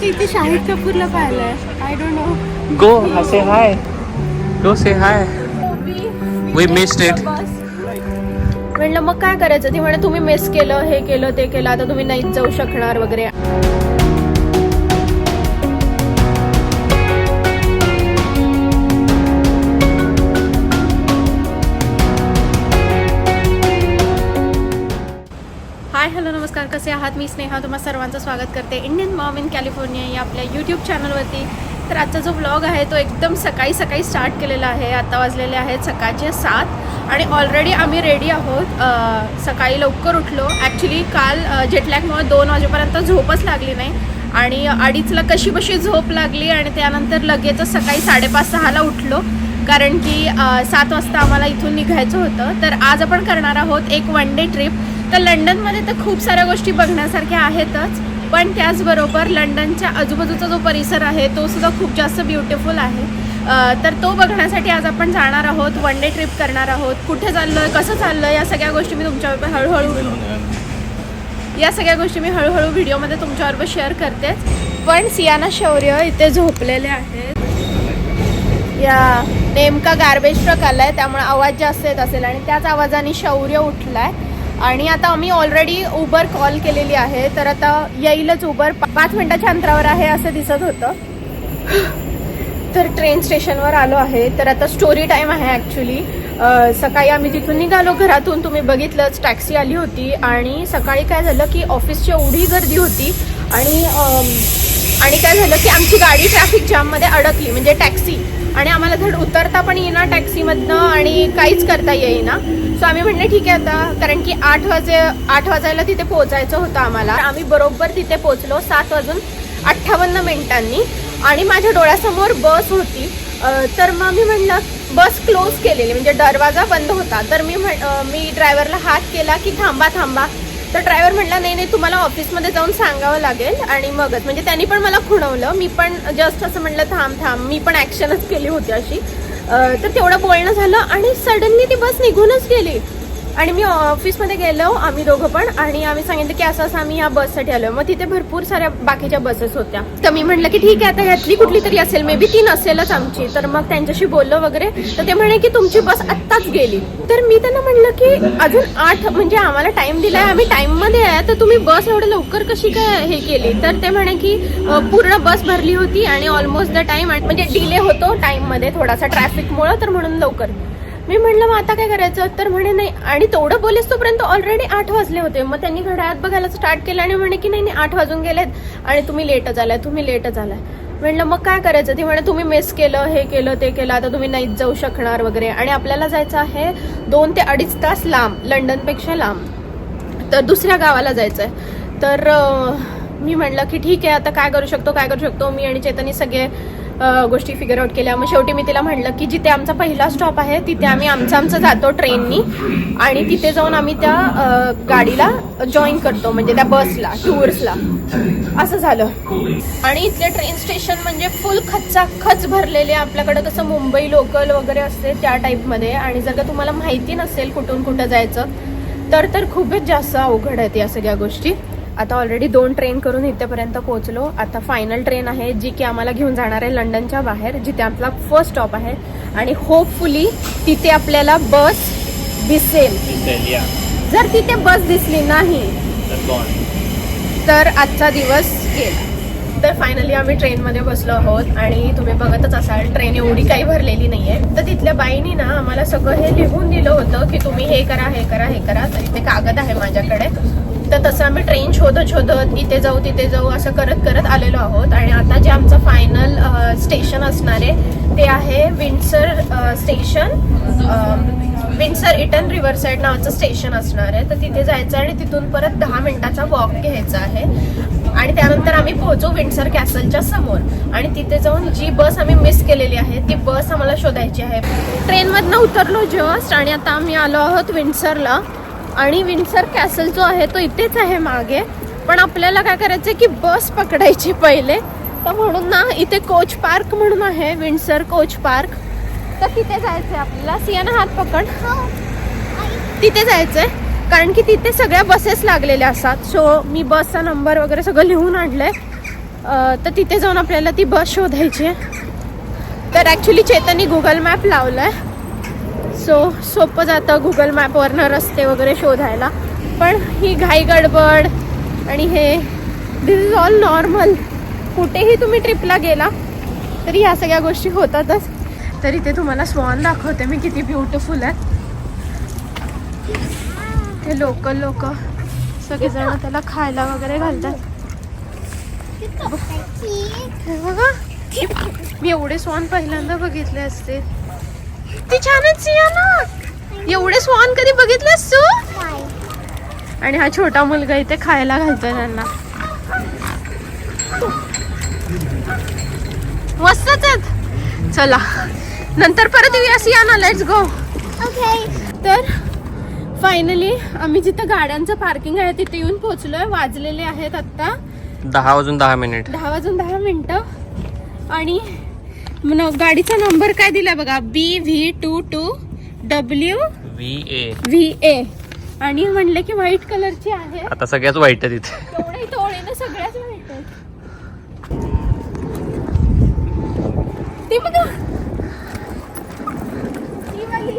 वाटतं इथे शाहिद कपूरला पाहिलंय I don't know Go, say hi. Go say hi. We missed it. म्हणलं मग काय करायचं ती म्हणे तुम्ही मिस केलं हे केलं ते केलं आता तुम्ही नाहीच जाऊ शकणार वगैरे हाय नमस्कार. कसे आहात? मी स्नेहा. तुम्हा सर्वांचं स्वागत करते. इंडियन मॉम इन कॅलिफोर्निया या आपल्या यूट्यूब चॅनलवरती तर आजचा जो व्लॉग आहे तो एकदम सकाळी सकाळी स्टार्ट केलेला आहे. आता वाजलेले आहेत सकाळचे सात. आणि ऑलरेडी आम्ही रेडी आहोत. सकाळी लवकर उठलो. ॲक्च्युली काल जेटलॅकमुळे दोन वाजेपर्यंत झोपच लागली नाही. आणि अडीचला कशी बशी झोप लागली आणि त्यानंतर लगेचच सकाळी साडेपाच सहाला उठलो. कारण की सात वाजता आम्हाला इथून निघायचं होतं. तर आज आपण करणार आहोत एक वन डे ट्रिप तर लंडनमध्ये तर खूप साऱ्या गोष्टी बघण्यासारख्या आहेतच पण त्याचबरोबर लंडनच्या आजूबाजूचा जो परिसर आहे तो सुद्धा खूप जास्त ब्युटिफुल आहे. तर तो बघण्यासाठी आज आपण जाणार आहोत वन डे ट्रिप करणार आहोत. कुठे चाललं कसं चाललं या सगळ्या गोष्टी मी तुमच्याबरोबर हळूहळू या सगळ्या गोष्टी मी हळूहळू व्हिडिओमध्ये तुमच्याबरोबर शेअर करतेच. पण सियाना शौर्य इथे झोपलेले आहेत. या नेमका गार्बेज ट्रक आलाय त्यामुळे आवाज जास्त येत असेल आणि त्याच आवाजाने शौर्य उठलाय. आणि आता आम्ही ऑलरेडी उबर कॉल केलेली आहे. तर आता येईलच उबर पाच मिनिटाच्या अंतरावर आहे असं दिसत होतं. तर ट्रेन स्टेशनवर आलो आहे. तर आता स्टोरी टाईम आहे ॲक्च्युली सकाळी आम्ही तिथून निघालो. घरातून तुम्ही बघितलंच टॅक्सी आली होती. आणि सकाळी काय झालं की ऑफिसची एवढी गर्दी होती. आणि आणि काय झालं की आमची गाडी ट्रॅफिक जाममध्ये अडकली. म्हणजे टॅक्सी आणि आम्हाला धड उतरता पण येईना टॅक्सीमधनं आणि काहीच करता येईना. सो आम्ही म्हणले ठीक आहे आता. कारण की आठ वाजे आठ वाजायला तिथे पोहोचायचं होतं आम्हाला. आम्ही बरोबर तिथे पोहोचलो सात वाजून अठ्ठावन्न मिनिटांनी. आणि माझ्या डोळ्यासमोर बस होती. तर मग मी म्हणलं बस क्लोज केलेली म्हणजे दरवाजा बंद होता. तर मी म्हण मी ड्रायव्हरला हात केला की थांबा थांबा. तर ड्रायव्हर म्हटला नाही नाही तुम्हाला ऑफिसमध्ये जाऊन सांगावं लागेल आणि मगच. म्हणजे त्यांनी पण मला खुणवलं. मी पण जस्ट असं म्हटलं थांब थांब. मी पण ॲक्शनच केली होती अशी. तर तेवढं बोलणं झालं आणि सडनली ती बस निघूनच गेली. आणि मी ऑफिसमध्ये गेलो आम्ही दोघं पण आणि आम्ही सांगितलं की असं असं आम्ही या बससाठी आलो मग तिथे भरपूर साऱ्या बाकीच्या बसेस होत्या. तर मी म्हटलं की ठीक आहे आता ह्यातली कुठली तरी असेल मे बी ती नसेलच आमची. तर मग त्यांच्याशी बोललो वगैरे. तर ते म्हणे की तुमची बस आत्ताच गेली. तर मी त्यांना म्हणलं की अजून आठ म्हणजे आम्हाला टाइम दिलाय आम्ही टाइममध्ये आहे तर तुम्ही बस एवढं लवकर कशी काय हे केली? तर ते म्हणे की पूर्ण बस भरली होती आणि ऑलमोस्ट द टाइम म्हणजे डिले होतो टाइममध्ये थोडासा ट्रॅफिकमुळं तर म्हणून लवकर. मी म्हणलं मग आता काय करायचं? तर म्हणे नाही. आणि तेवढं बोलेस तोपर्यंत ऑलरेडी आठ वाजले होते. मग त्यांनी घड्याळात बघायला स्टार्ट केलं आणि म्हणे की नाही नाही आठ वाजून गेलेत आणि तुम्ही लेटच आलाय तुम्ही लेटच आलाय म्हणलं मग काय करायचं? ती म्हणे तुम्ही मिस केलं हे केलं ते केलं आता तुम्ही नाहीच जाऊ शकणार वगैरे. आणि आपल्याला जायचं आहे दोन ते अडीच तास लांब लंडनपेक्षा लांब. तर दुसऱ्या गावाला जायचं आहे तर मी म्हणलं की ठीक आहे आता काय करू शकतो काय करू शकतो? मी आणि चेतनी सगळे गोष्टी फिगर आउट केल्या. मग शेवटी मी तिला म्हणलं की जिथे आमचा पहिला स्टॉप आहे तिथे आम्ही आमचं आमचं जातो ट्रेननी आणि तिथे जाऊन आम्ही त्या गाडीला जॉईन करतो म्हणजे त्या बसला टूर्सला असं झालं. आणि इथले ट्रेन स्टेशन म्हणजे फुल खचाखच खच भरलेले. आपल्याकडे कसं मुंबई लोकल वगैरे असते त्या टाईपमध्ये आणि जर का तुम्हाला माहिती नसेल कुठून कुठं जायचं तर तर खूपच जास्त अवघड आहेत या सगळ्या गोष्टी. आता ऑलरेडी दोन ट्रेन करून इथेपर्यंत पोहोचलो. आता फायनल ट्रेन आहे जी की आम्हाला घेऊन जाणार आहे लंडनच्या बाहेर जिथे आपला फर्स्ट स्टॉप आहे. आणि होपफुली तिथे आपल्याला बस दिसेल. जर तिथे बस दिसली नाही. तर आजचा दिवस गेला. तर फायनली आम्ही ट्रेनमध्ये बसलो आहोत. आणि तुम्ही बघतच असाल ट्रेन एवढी काही भरलेली नाहीये. तर तिथल्या बाईनी ना आम्हाला सगळं हे लिहून दिलं होतं की तुम्ही हे करा हे करा हे करा. तर इथे कागद आहे माझ्याकडे. तर तसं आम्ही ट्रेन शोधत शोधत इथे जाऊ तिथे जाऊ असं करत करत आलेलो आहोत. आणि आता जे आमचं फायनल स्टेशन असणार आहे ते आहे Windsor station Windsor Eton river side नावाचं स्टेशन असणार आहे. तर तिथे जायचं आणि तिथून परत दहा मिनिटाचा वॉक घ्यायचा आहे. आणि त्यानंतर आम्ही पोहोचू विंडसर कॅसलच्या समोर. आणि तिथे जाऊन जी बस आम्ही मिस केलेली आहे ती बस आम्हाला शोधायची आहे. ट्रेनमधनं उतरलो जस्ट आणि आता आम्ही आलो आहोत विंडसरला आणि विंडसर कॅसल जो आहे तो इथेच आहे मागे. पण आपल्याला काय करायचं की बस पकडायची पहिले. तर म्हणून ना इथे कोच पार्क म्हणून आहे विंडसर कोच पार्क. तर तिथे जायचंय आपल्याला. सियाना हात पकड. तिथे जायचंय. कारण की तिथे सगळ्या बसेस लागलेल्या असतात. सो मी बसचा नंबर वगैरे सगळं लिहून आणलंय. आहे तर तिथे जाऊन आपल्याला ती बस शोधायची आहे. तर ॲक्च्युली चेतनी गुगल मॅप लावला आहे सो सोपं जातं गुगल मॅपवरनं रस्ते वगैरे शोधायला. पण ही घाई गडबड आणि हे दिस इज ऑल नॉर्मल कुठेही तुम्ही ट्रिपला गेला तरी ह्या सगळ्या गोष्टी होतातच. तर इथे तुम्हाला स्वॉन दाखवते मी किती ब्युटिफुल आहे. ते लोकल लोक सगळेजण त्याला खायला वगैरे घालतात. बघा. मी एवढे स्वान पहिल्यांदा बघितले असते ती छानच सिया ना. एवढे स्वान कधी बघितलेस तू? आणि हा छोटा मुलगा इथे खायला घालतोय त्यांना. मस्तच आहेत चला. नंतर परत येऊया सिया ना लेट्स गो तर फायनली आम्ही जिथं गाड्यांचं पार्किंग आहे तिथे येऊन पोहोचलोय. वाजलेले आहेत आत्ता दहा वाजून दहा मिनिट. दहा वाजून दहा मिनटं. आणि गाडीचा नंबर काय दिला बघा? B V two two W V A V A आणि म्हणले की व्हाईट कलरची आहे. आता सगळ्याच वाईट आहे तिथे सगळ्याच ती बघा. वाली.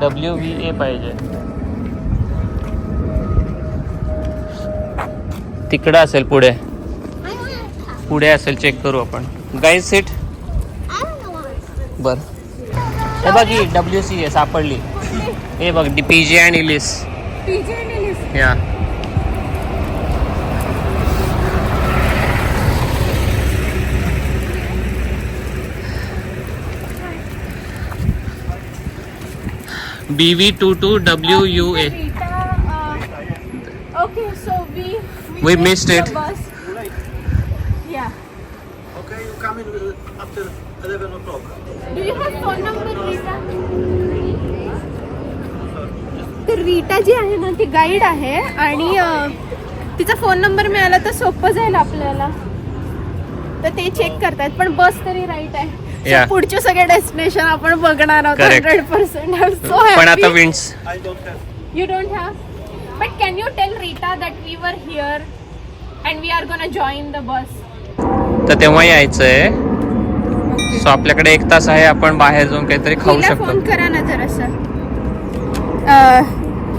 डब्ल्यू व्ही ए पाहिजे. तिकडं असेल पुढे. पुढे असेल चेक करू आपण. गाईड सीट बर. हे बघ ही डब्ल्यू सी आहे सापडली. हे बघ डी पी जे आणि इलिस. या. B V two two W U A Rita, uh, okay, so we We missed the it. bus. Yeah. Okay, you come after 11 o'clock. Do you have phone number, Rita? तर Rita ji आहे ना ती guide आहे आणि तिचा phone number मिळाला तर सोपं जाईल आपल्याला. तर ते चेक करतात पण बस तरी राईट आहे. पुढचे सगळे डेस्टिनेशन आपण बघणार आहोत hundred percent winds you don't have but can you tell Rita that we were here and we are gonna join the bus तर तेव्हा यायचंय. सो आपल्याकडे एक तास आहे आपण बाहेर जाऊन काहीतरी खाऊ तिला फोन शकतो करा ना जरासा.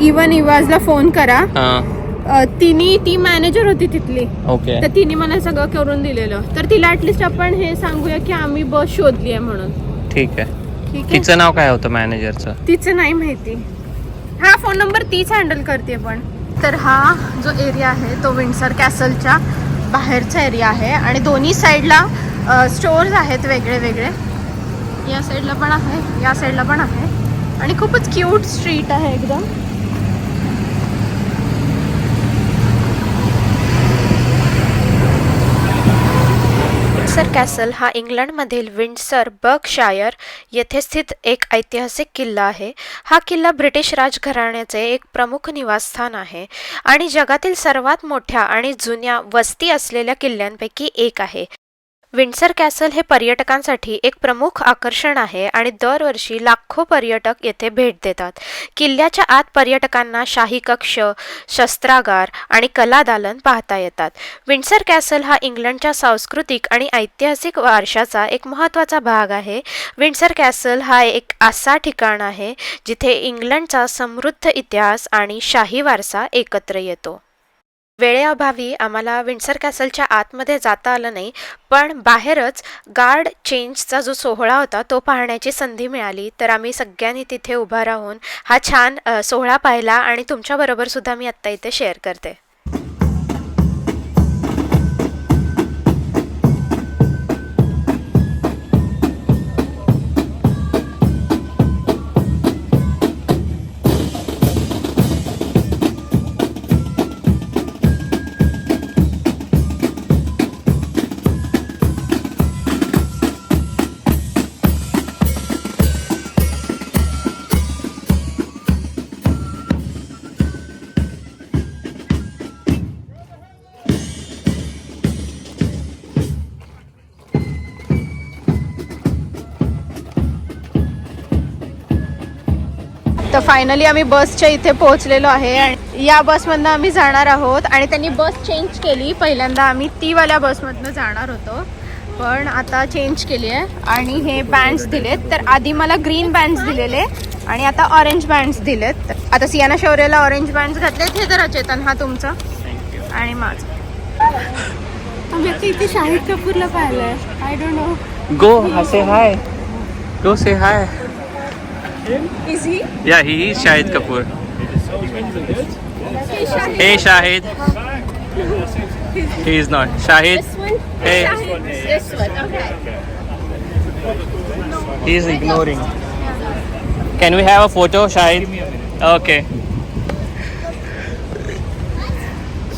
इवन इवाजला फोन करा. तिने ती मॅनेजर होती तिथली. ओके तर तिने मला सगळं करून दिलेलं. तर तिला ऍटलिस्ट आपण हे सांगूया की आम्ही बस शोधली आहे म्हणून. ठीक आहे. ठीक आहे? तिचं नाव काय होतं मॅनेजरचं तिचं नाही माहिती. हा फोन नंबर तीच हँडल करते पण. तर हा जो एरिया आहे तो विंडसर कॅसलच्या बाहेरचा एरिया आहे आणि दोन्ही साईडला स्टोर्स आहेत वेगळे वेगळे या साईडला पण आहे या साईडला पण आहे. आणि खूपच क्यूट स्ट्रीट आहे एकदम. विंडसर कॅसल हा इंग्लंडमधील विंडसर बर्कशायर येथे स्थित एक ऐतिहासिक किल्ला आहे. हा किल्ला ब्रिटिश राजघराण्याचे एक प्रमुख निवासस्थान आहे आणि जगातील सर्वात मोठ्या आणि जुन्या वस्ती असलेल्या किल्ल्यांपैकी एक आहे. विंडसर कॅसल हे पर्यटकांसाठी एक प्रमुख आकर्षण आहे आणि दरवर्षी लाखो पर्यटक येथे भेट देतात. किल्ल्याच्या आत पर्यटकांना शाही कक्ष शस्त्रागार आणि कलादालन पाहता येतात. विंडसर कॅसल हा इंग्लंडच्या सांस्कृतिक आणि ऐतिहासिक वारशाचा एक महत्त्वाचा भाग आहे. विंडसर कॅसल हा एक असा ठिकाण आहे जिथे इंग्लंडचा समृद्ध इतिहास आणि शाही वारसा एकत्र येतो. वेळेअभावी आम्हाला विंडसर कॅसलच्या आतमध्ये जाता आलं नाही पण बाहेरच गार्ड चेंजचा जो सोहळा होता तो पाहण्याची संधी मिळाली. तर आम्ही सगळ्यांनी तिथे उभा राहून हा छान सोहळा पाहिला आणि तुमच्याबरोबरसुद्धा मी आत्ता इथे शेअर करते. फायनली आम्ही बसच्या इथे पोहोचलेलो आहे आणि या बसमधनं आम्ही जाणार आहोत आणि त्यांनी बस चेंज केली. पहिल्यांदा आम्ही तीवाल्या बसमधनं जाणार होतो. पण आता चेंज केली आहे आणि हे बँड्स दिलेत. तर आधी मला ग्रीन बँड्स दिलेले आणि आता ऑरेंज बँड्स दिलेत. तर आता सियाना शौर्याला ऑरेंज बँड्स घातलेत. हे जरा चेतन हा तुमचा. थँक्यू आणि माझं. आम्ही आता इथे शाहिद कपूरला पाहिलंय. आय डोंट नो गो हा से hi go say hi Him? Is he? Yeah, he is Shahid Kapoor. Hey Shahid. He is not. Shahid. This one? Hey. This one. Okay. He is ignoring. Can we have a photo, Shahid? Okay.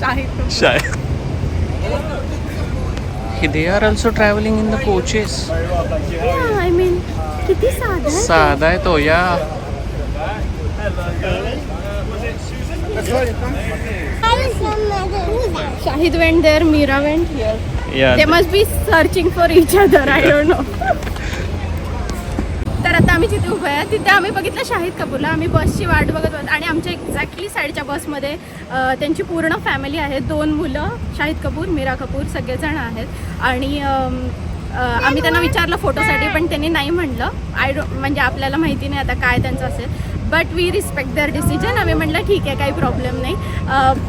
Shahid. They are also traveling in the coaches. Yeah, I mean. किती साधं आहे. तो. या. Shahid went there Meera went या. They must be searching for each other I don't know तर आता आम्ही जिथे उभे आहे तिथे आम्ही बघितलं शाहिद कपूरला. आम्ही बसची वाट बघत होतो आणि आमच्या एक्झॅक्टली साईडच्या बसमध्ये त्यांची पूर्ण फॅमिली आहे दोन मुलं शाहिद कपूर मीरा कपूर सगळेजण आहेत. आणि आम्ही त्यांना विचारलं फोटोसाठी पण त्यांनी नाही म्हणलं. आय डो म्हणजे आपल्याला माहिती नाही आता काय त्यांचं असेल. But we respect their decision आम्ही म्हटलं ठीक आहे काही प्रॉब्लेम नाही.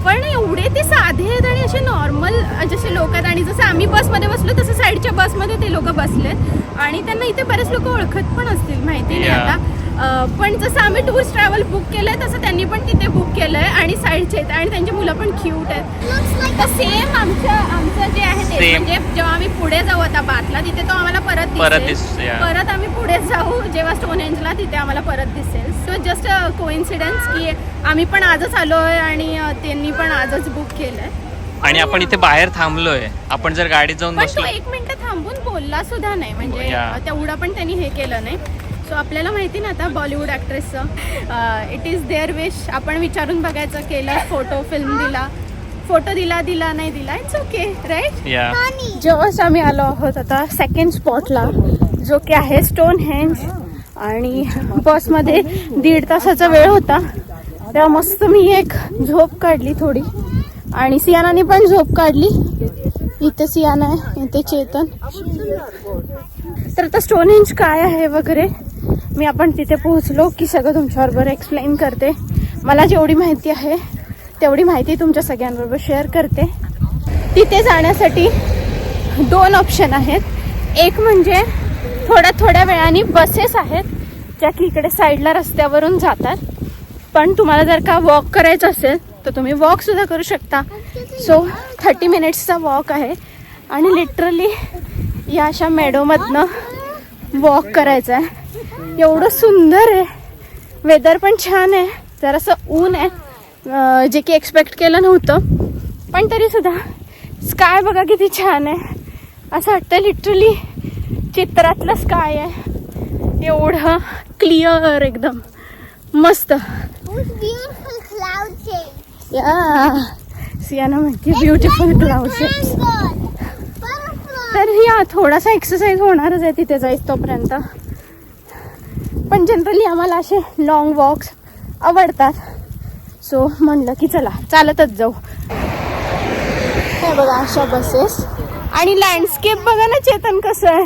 पण एवढे ते साधे आहेत आणि असे नॉर्मल जसे लोक आहेत आणि जसं आम्ही बसमध्ये बसलो तसं साईडच्या बसमध्ये ते लोक बसलेत. आणि त्यांना इथे बरेच लोक ओळखत पण असतील माहिती नाही. आता. पण जसं आम्ही टूर्स ट्रॅव्हल बुक केलंय तसं त्यांनी पण तिथे बुक केलंय आणि साईडचे आहेत आणि त्यांची मुलं पण क्यूट आहेत तर सेम आमच्या आमचं जे आहे ते Same. म्हणजे जेव्हा आम्ही पुढे जाऊ आता बातला तिथे तो आम्हाला परत परत दिसेल. yeah. परत आम्ही पुढे जाऊ जेव्हा स्टोन हेंजला तिथे आम्हाला परत दिसेल सो जस्ट कोइन्सिडन्स की आम्ही पण आजच आलोय आणि अ, त्यांनी पण आजच बुक केलंय आणि आपण इथे बाहेर थांबलोय आपण जर गाडीत जाऊन पण तो बसलो एक मिनिट थांबून बोलला सुद्धा नाही म्हणजे Yeah. तेवढं पण त्यांनी हे केलं नाही सो आपल्याला माहिती ना आता बॉलिवूड ॲक्ट्रेसचं इट इज देअर विश आपण विचारून बघायचं केलं फोटो फिल्म दिला. फोटो दिला दिला नाही दिला इट्स ओके राईट या जवळच आम्ही आलो आहोत आता सेकंड स्पॉटला जो की आहे स्टोन हेंज आणि बसमध्ये दीड तासाचा वेळ होता. तेव्हा मस्त मी एक झोप काढली थोडी. आणि सियानाने पण झोप काढली. इथे सियाना आहे इथे चेतन. तर आता स्टोन हेंज काय आहे वगैरे? मी आपण तिथे पोहोचलो की सगळं तुमच्याबरोबर एक्सप्लेन करते. मला जेवढी माहिती आहे तेवढी माहिती तुमच्या सगळ्यांबरोबर शेअर करते. तिथे जाण्यासाठी दोन ऑप्शन आहेत. एक म्हणजे थोड्या थोड्या वेळाने बसेस आहेत ज्या की इकडे साईडला रस्त्यावरून जातात. पण तुम्हाला जर का वॉक करायचं असेल तर तुम्ही वॉकसुद्धा करू शकता. सो थर्टी मिनिट्सचा वॉक आहे. आणि लिटरली या अशा मेडोमधनं वॉक करायचं आहे. एवढं सुंदर आहे. वेदर पण छान आहे. जरासं ऊन आहे. जे की एक्सपेक्ट केलं नव्हतं. पण तरी सुद्धा स्काय बघा किती छान आहे. असं वाटतं लिटरली चित्रातलं स्काय आहे. एवढं क्लिअर एकदम. मस्त? या सियाना म्हणते ब्युटिफुल क्लाउड. तर या थोडासा एक्सरसाइज होणारच आहे तिथे जायच तोपर्यंत. पण जनरली आम्हाला असे लॉंग वॉक्स आवडतात. सो म्हणलं की चला चालतच जाऊ. हे बघा अशा बसेस आणि लँडस्केप बघा ना चेतन कसं आहे.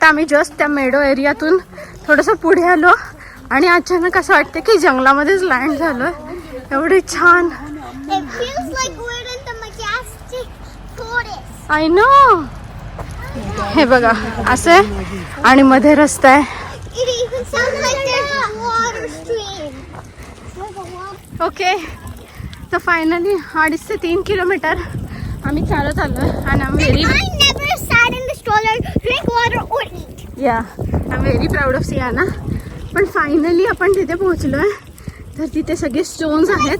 तर आम्ही जस्ट त्या मेडो एरियातून थोडंसं पुढे आलो. आणि अचानक असं वाटतं की जंगलामध्येच लँड झालोय. एवढे छान. It feels हे बघा असं आहे आणि मध्ये रस्ता आहे. ओके तर फायनली अडीच ते तीन किलोमीटर आम्ही चालत आलो आणि आम व्हेरी या I very proud of Siyana पण फायनली आपण तिथे पोहोचलो आहे तर तिथे सगळे स्टोन्स आहेत.